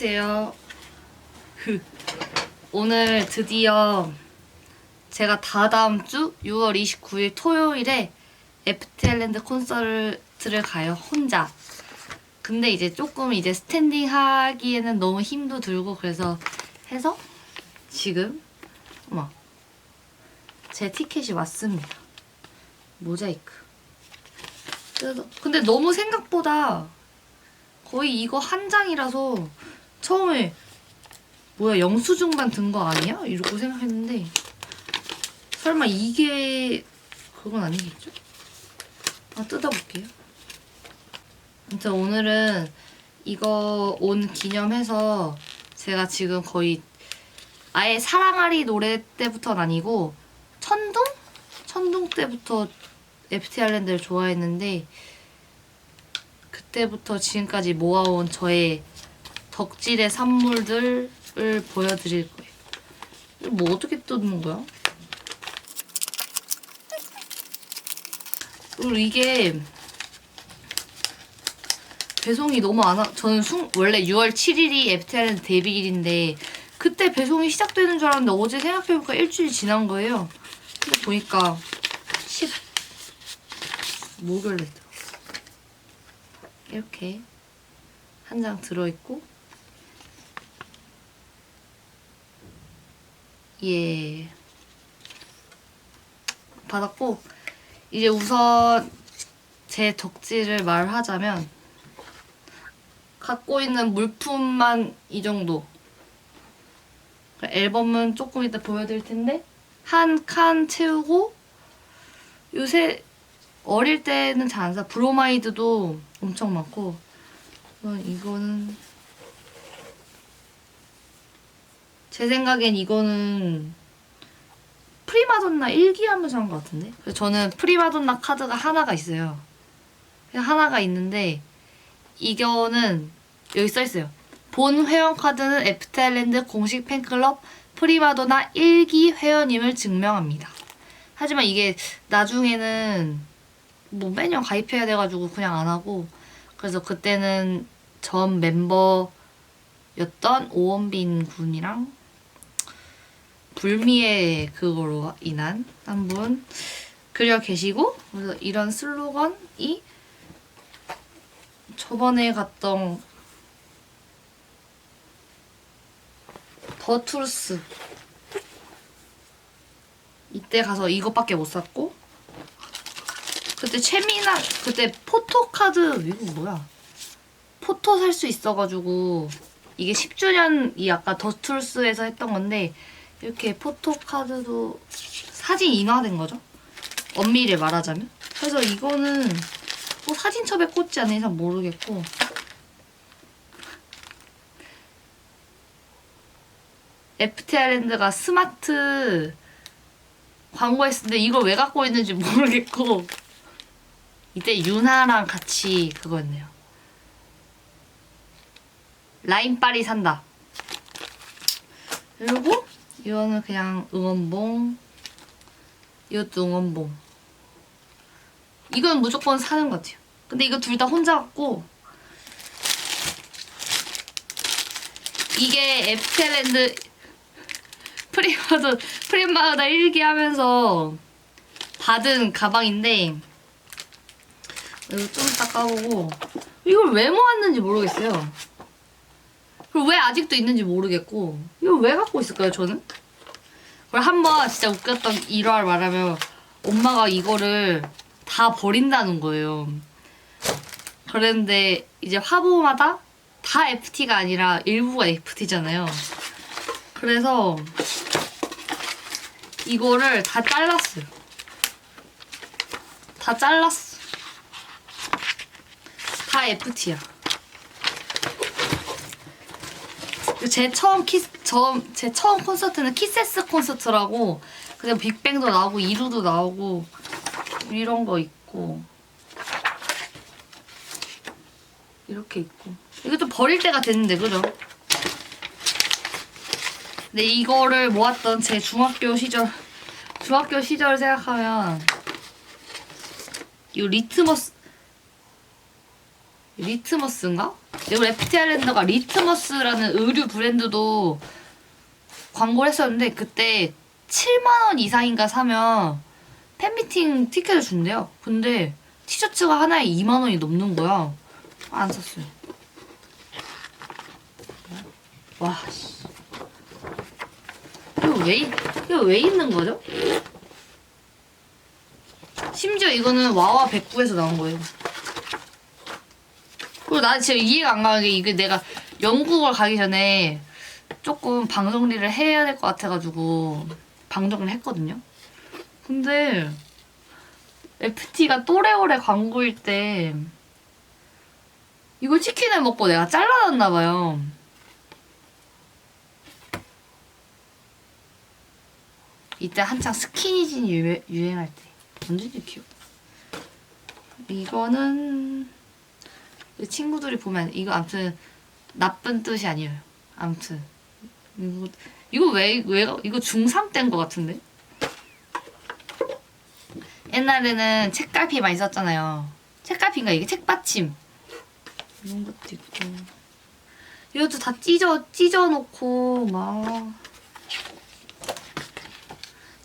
팟캐스트예요. 오늘 드디어 제가 다다음 주 6월 29일 토요일에 FTL랜드 콘서트를 가요. 혼자. 근데 이제 조금 이제 스탠딩 하기에는 너무 힘도 들고 그래서 해서 지금 어머 제 티켓이 왔습니다. 모자이크. 그래서 근데 너무 생각보다 거의 이거 한 장이라서 처음에 뭐야 영수증만 든 거 아니야? 이러고 생각했는데 설마 이게 그건 아니겠죠? 아 뜯어볼게요. 아무튼 오늘은 이거 온 기념해서 제가 지금 거의 아예 사랑아리 노래 때부터는 아니고 천둥? 천둥 때부터 FT 아일랜드를 좋아했는데 그때부터 지금까지 모아온 저의 덕질의 산물들을 보여드릴 거예요. 뭐 어떻게 뜯는 거야? 그리고 이게 배송이 너무 안 와. 저는 순, 원래 6월 7일이 FT 아일랜드 데뷔일인데 그때 배송이 시작되는 줄 알았는데 어제 생각해보니까 일주일 지난 거예요. 근데 보니까 10 목요일에 들어왔어. 이렇게 한 장 들어있고 예 받았고 이제 우선 제 덕질을 말하자면 갖고 있는 물품만 이 정도 앨범은 조금 이따 보여드릴 텐데 한 칸 채우고 요새 어릴 때는 잘 안 사. 브로마이드도 엄청 많고 어, 이거는 제 생각엔 이거는 프리마돈나 일기하면서 한 것 같은데? 그래서 저는 프리마돈나 카드가 하나가 있어요. 하나가 있는데 이거는 여기 써 있어요. 본 회원 카드는 애프타일랜드 공식 팬클럽 프리마도나 1기 회원임을 증명합니다. 하지만 이게 나중에는 뭐 매년 가입해야 돼가지고 그냥 안 하고 그래서 그때는 전 멤버였던 오원빈 군이랑 불미의 그거로 인한 한 분 그려 계시고 그래서 이런 슬로건이 저번에 갔던 더 투르스. 이때 가서 이것밖에 못 샀고 그때 최민아 그때 포토카드 이거 뭐야? 포토 살 수 있어가지고 이게 10주년이 아까 더 투르스에서 했던 건데 이렇게 포토카드도 사진 인화된 거죠 엄밀히 말하자면 그래서 이거는 뭐 사진첩에 꽂지 않는 이상 모르겠고 FT 아일랜드가 스마트 광고했을 때 이걸 왜 갖고 있는지 모르겠고 이때 유나랑 같이 그거였네요. 라인빨이 산다. 그리고 이거는 그냥 응원봉 이것도 응원봉 이건 무조건 사는 것 같아요. 근데 이거 둘 다 혼자 갖고 이게 FTL랜드 프리마도 프리마다 일기 하면서 받은 가방인데 이거 좀 까보고 이걸 왜 모았는지 모르겠어요. 그리고 왜 아직도 있는지 모르겠고 이걸 왜 갖고 있을까요 저는? 그리고 한번 진짜 웃겼던 일화를 말하면 엄마가 이거를 다 버린다는 거예요. 그랬는데 이제 화보마다 다 FT가 아니라 일부가 FT잖아요. 그래서 이거를 다 잘랐어요. 다 잘랐어. 다 FT야. 제 처음 키스, 저, 제 처음 콘서트는 키세스 콘서트라고 그냥 빅뱅도 나오고 이루도 나오고 이런 거 있고 이렇게 있고 좀 버릴 때가 됐는데 그죠? 근데 이거를 모았던 제 중학교 시절 중학교 시절 생각하면 이 리트머스 리트머스인가? 그리고 FT 아일랜드가 리트머스라는 의류 브랜드도 광고를 했었는데 그때 7만 원 이상인가 사면 팬미팅 티켓을 준대요. 근데 티셔츠가 하나에 2만 원이 넘는 거야. 안 샀어요. 와, 씨. 이거 왜, 이- 이거 왜 있는 거죠? 심지어 이거는 와와 109에서 나온 거예요. 그리고 나 지금 이해가 안 가는 게 이게 내가 영국을 가기 전에 조금 방 정리를 해야 될 것 같아가지고 방 정리를 했거든요. 근데 FT가 또래오래 광고일 때 이거 치킨을 먹고 내가 잘라놨나 봐요. 이때 한창 스키니진 유행, 유행 할 때 완전 귀여워. 이거는 이 친구들이 보면 이거 아무튼 나쁜 뜻이 아니에요. 아무튼 이거 이거 왜 왜 이거 중3 때인 것 같은데? 옛날에는 책갈피 많이 썼잖아요. 책갈피인가 이게 책받침 이런 것도 있고 이것도 다 찢어 찢어 놓고 막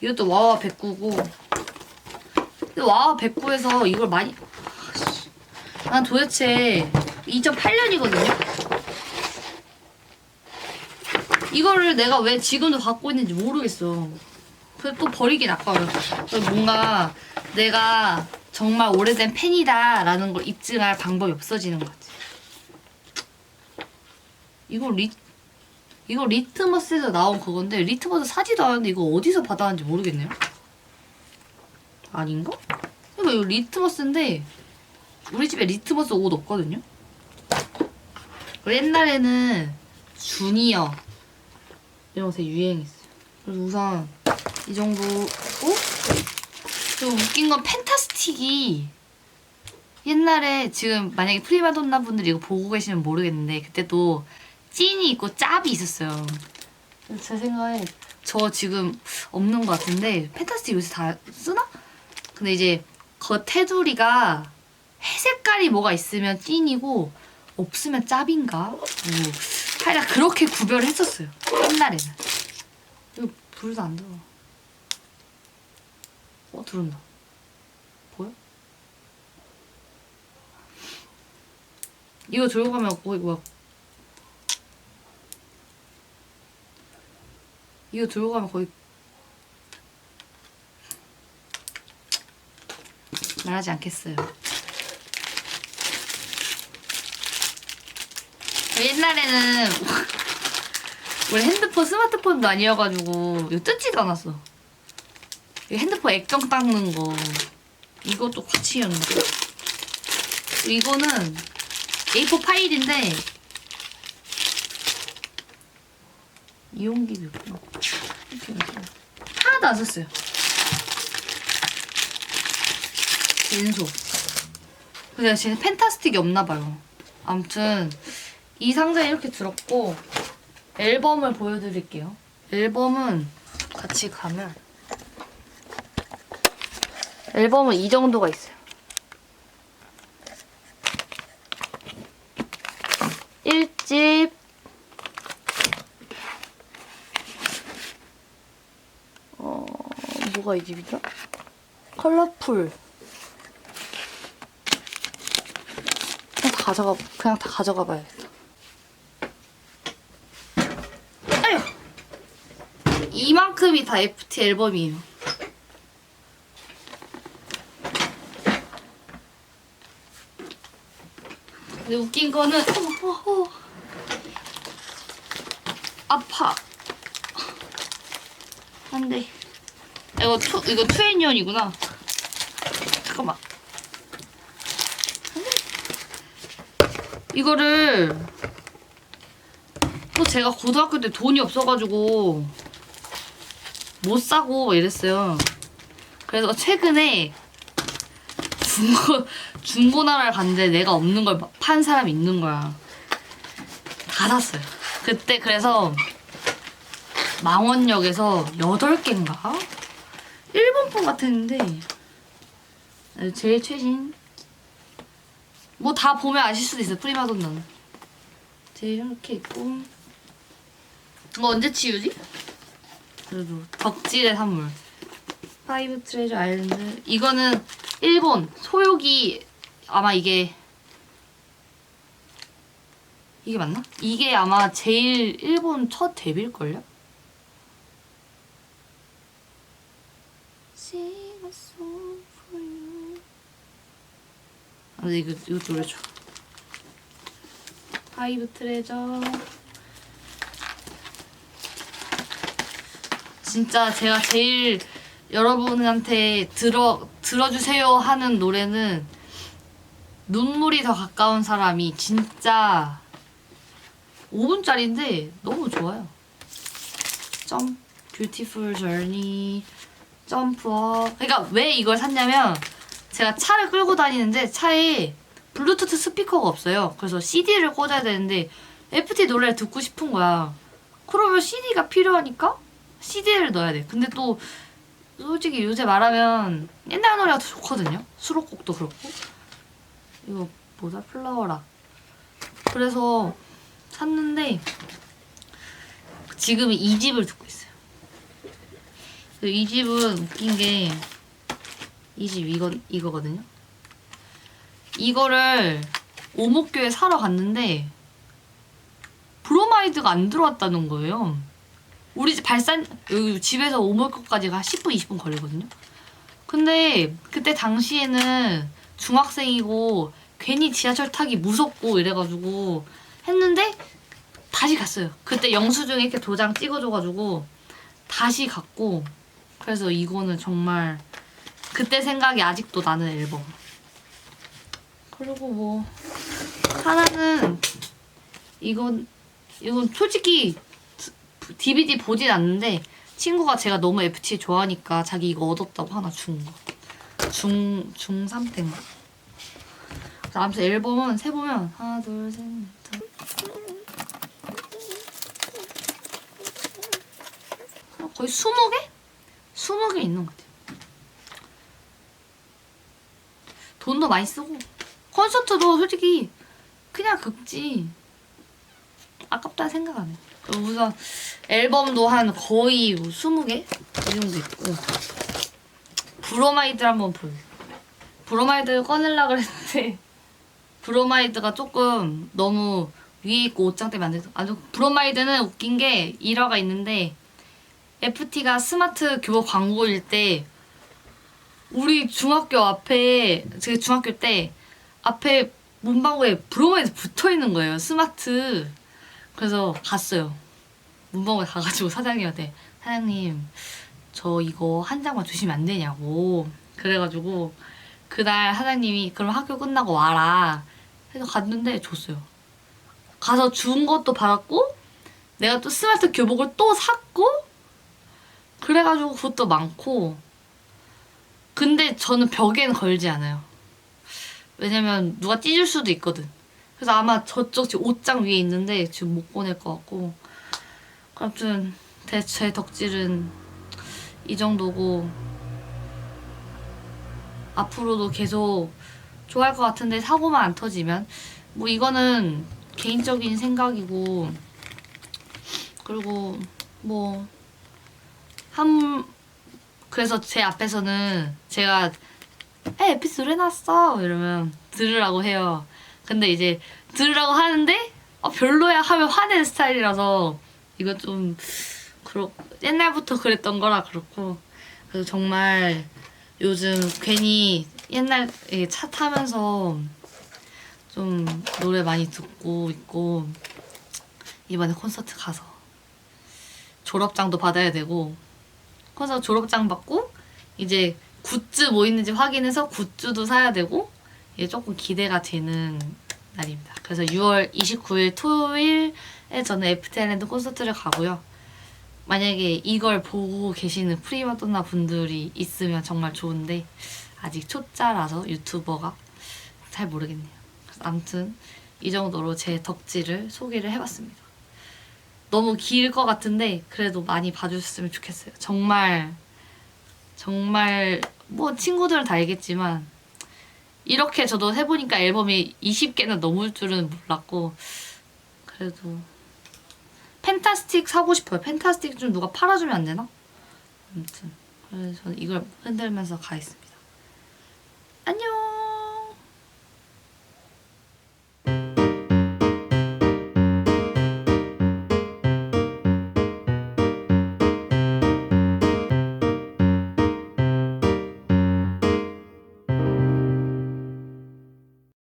이것도 와와 109고 근데 와와 109에서 이걸 많이. 난 도대체 2008년이거든요. 이거를 내가 왜 지금도 갖고 있는지 모르겠어. 그래서 또 버리긴 아까워요. 뭔가 내가 정말 오래된 팬이다라는 걸 입증할 방법이 없어지는 것 같아. 이거 리 이거 리트머스에서 나온 그건데 리트머스 사지도 않았는데 이거 어디서 받아왔는지 모르겠네요. 아닌가? 이거 리트머스인데 우리 집에 리트머스 옷 없거든요. 옛날에는 주니어 이런 것에 유행했어요. 그래서 우선 이 정도고 그리고 웃긴 건 펜타스틱이 옛날에 지금 만약에 프리마돈나 분들이 이거 보고 계시면 모르겠는데 그때도 찐이 있고 짭이 있었어요. 제 생각에 저 지금 없는 것 같은데 펜타스틱 요새 다 쓰나? 근데 이제 그 테두리가 회색깔이 뭐가 있으면 찐이고 없으면 짭인가? 뭐 하여간 그렇게 구별을 했었어요. 옛날에는. 이거 불도 안 들어. 어 들어온다. 보여? 이거 들고 가면 거기 뭐야? 이거 들고 가면 거의 말하지 않겠어요. 옛날에는 우리 핸드폰 스마트폰도 아니어가지고 이거 뜯지도 않았어. 이 핸드폰 액정 닦는 거 이것도 같이였는데 이거는 A4 파일인데 이용기도 이렇게. 하나도 안 썼어요. 왼소. 근데 제가 펜타스틱이 없나 봐요. 아무튼 이 상자에 이렇게 들었고 앨범을 보여드릴게요. 앨범은 같이 가면 앨범은 이 정도가 있어요. 1집 어 뭐가 이 집이죠? 컬러풀 그냥 다 가져가 그냥 다 가져가 봐야겠다. 아유 이만큼이 다 FT 앨범이에요. 근데 웃긴 거는 어, 어, 어. 아파. 안돼. 이거 투 이거 투애니언이구나. 잠깐만. 이거를 또 제가 고등학교 때 돈이 없어가지고 못 사고 막 이랬어요. 그래서 최근에 중고 중고나라를 갔는데 내가 없는 걸 판 사람이 있는 거야. 다 샀어요. 그때 그래서 망원역에서 8개인가? 일본폰 같았는데 제일 최신 뭐 다 보면 아실 수도 있어요 프리마돈나는 이렇게 있고 이거 언제 치우지? 그래도 덕질의 산물 파이브 트레저 아일랜드 이거는 일본 소요기 아마 이게 이게 맞나? 이게 아마 제일 일본 첫 데뷔일걸요? 아, 근데 이거 이거 노래줘. 파이브 트레저. 진짜 제가 제일 여러분한테 들어 들어주세요 하는 노래는 눈물이 더 가까운 사람이 진짜 5분짜리인데 너무 좋아요. 점 뷰티풀 저니 점프업 그러니까 왜 이걸 샀냐면 제가 차를 끌고 다니는데 차에 블루투스 스피커가 없어요. 그래서 CD를 꽂아야 되는데 FT 노래를 듣고 싶은 거야. 그러면 CD가 필요하니까 CD를 넣어야 돼. 근데 또 솔직히 요새 말하면 옛날 노래가 더 좋거든요. 수록곡도 그렇고. 이거 뭐다 플라워라. 그래서 샀는데 지금 이 집을 듣고 있어요. 그이 집은 웃긴 게 이 집 이거 이거거든요. 이거를 오목교에 사러 갔는데 브로마이드가 안 들어왔다는 거예요. 우리 집 발산 여기 집에서 오목교까지가 10분 20분 걸리거든요. 근데 그때 당시에는 중학생이고 괜히 지하철 타기 무섭고 이래가지고 했는데 다시 갔어요. 그때 영수증에 이렇게 도장 찍어줘가지고 다시 갔고 그래서 이거는 정말 그때 생각이 아직도 나는 앨범. 그리고 뭐 하나는 이건 이건 솔직히 DVD 보진 않는데 친구가 제가 너무 FT 좋아하니까 자기 이거 얻었다고 하나 준 거. 중, 중3 때인가? 그래서 아무튼 앨범은 세보면 하나, 둘, 셋, 넷, 거의 20개? 20개 있는 것 같아요. 돈도 많이 쓰고 콘서트도 솔직히 그냥 극지 아깝다 생각 안 해. 우선 앨범도 한 거의 뭐 20개? 이 정도 있고. 브로마이드를 한번 보여. 브로마이드 꺼내려 그랬는데 브로마이드가 조금 너무 위에 있고 옷장 때문에 안 돼서. 아주 브로마이드는 웃긴 게 일화가 있는데 FT가 스마트 교복 광고일 때 우리 중학교 앞에 제가 중학교 때 앞에 문방구에 브로마이드 붙어 있는 거예요. 스마트 그래서 갔어요. 문방구에 가가지고 사장님한테 사장님 저 이거 한 장만 주시면 안 되냐고. 그래가지고 그날 사장님이 그럼 학교 끝나고 와라. 해서 갔는데 줬어요. 가서 준 것도 받았고 내가 또 스마트 교복을 또 샀고 그래가지고 그것도 많고. 근데 저는 벽에는 걸지 않아요. 왜냐면 누가 찢을 수도 있거든 그래서 아마 저쪽 지금 옷장 위에 있는데 지금 못 꺼낼 것 같고. 아무튼 대- 제 덕질은 이 정도고. 앞으로도 계속 좋아할 것 같은데 사고만 안 터지면. 뭐 이거는 개인적인 생각이고. 그리고 뭐 한 그래서 제 앞에서는 제가 에 에피소드 해놨어. 이러면 들으라고 해요 근데 이제 들으라고 하는데 어, 별로야 하면 화내는 스타일이라서 이거 좀 그렇 옛날부터 그랬던 거라 그렇고. 그래서 정말 요즘 괜히 옛날 이차 타면서 좀 노래 많이 듣고 있고 이번에 콘서트 가서 졸업장도 받아야 되고 콘서트 졸업장 받고 이제 굿즈 뭐 있는지 확인해서 굿즈도 사야 되고 이게 조금 기대가 되는 날입니다. 그래서 6월 29일 토요일에 저는 FT아일랜드 콘서트를 가고요. 만약에 이걸 보고 계시는 프리마돈나 분들이 있으면 정말 좋은데 아직 초짜라서 유튜버가 잘 모르겠네요. 아무튼 이 정도로 제 덕질을 소개를 해봤습니다. 너무 길 것 같은데 그래도 많이 봐주셨으면 좋겠어요. 정말 정말 뭐 친구들은 다 알겠지만 이렇게 저도 해보니까 앨범이 20개나 넘을 줄은 몰랐고 그래도 펜타스틱 사고 싶어요. 펜타스틱 좀 누가 팔아주면 안 되나? 아무튼 그래서 저는 이걸 흔들면서 가겠습니다. 안녕.